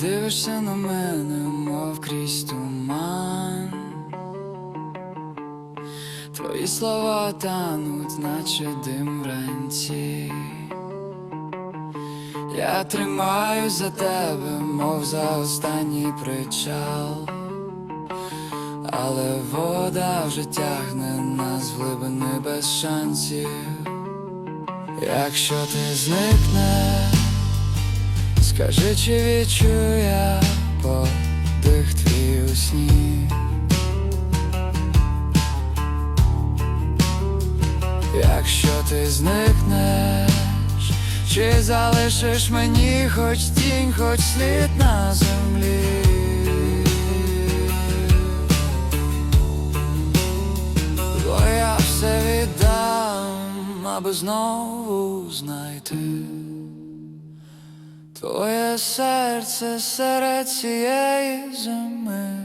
Дивишся на мене, мов крізь туман. Твої слова тануть, наче дим вранці. Я тримаю за тебе, мов за останній причал. Але вода вже тягне нас в глибини без шансів. Якщо ти зникнеш, скажи, чи відчую я подих твій у сні. Якщо ти зникнеш, чи залишиш мені хоч тінь, хоч слід на землі. Бо я все віддам, аби знову знайти Твоє серце серед цієї зими.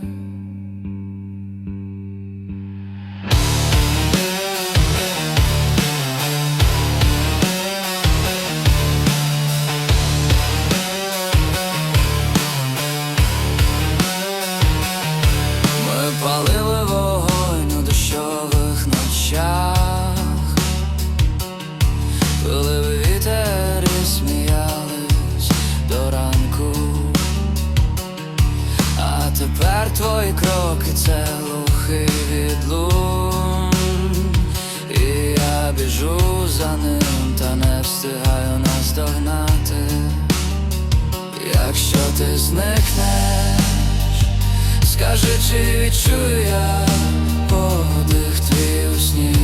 Ти зникнеш. Скажи, чи відчую я подих твій у сні?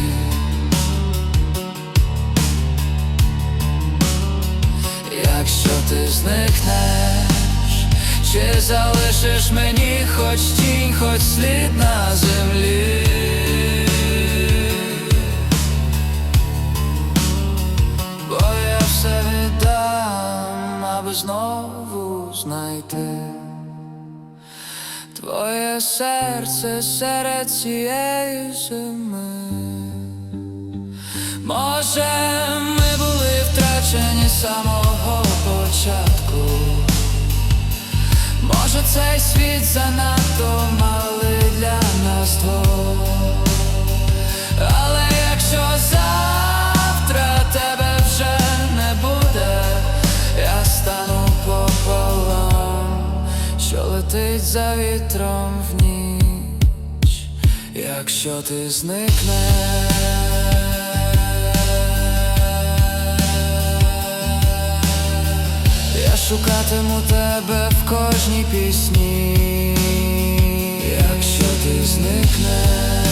Якщо ти зникнеш, чи залишиш мені хоч тінь, хоч слід на землі? Бо я все віддам, аби знову знайти Твоє серце серед цієї зими. Може, ми були втрачені з самого початку. Може, цей світ занадто за вітром в ніч, якщо ти зникнеш, шукатиму тебе в кожній пісні, якщо ти зникнеш,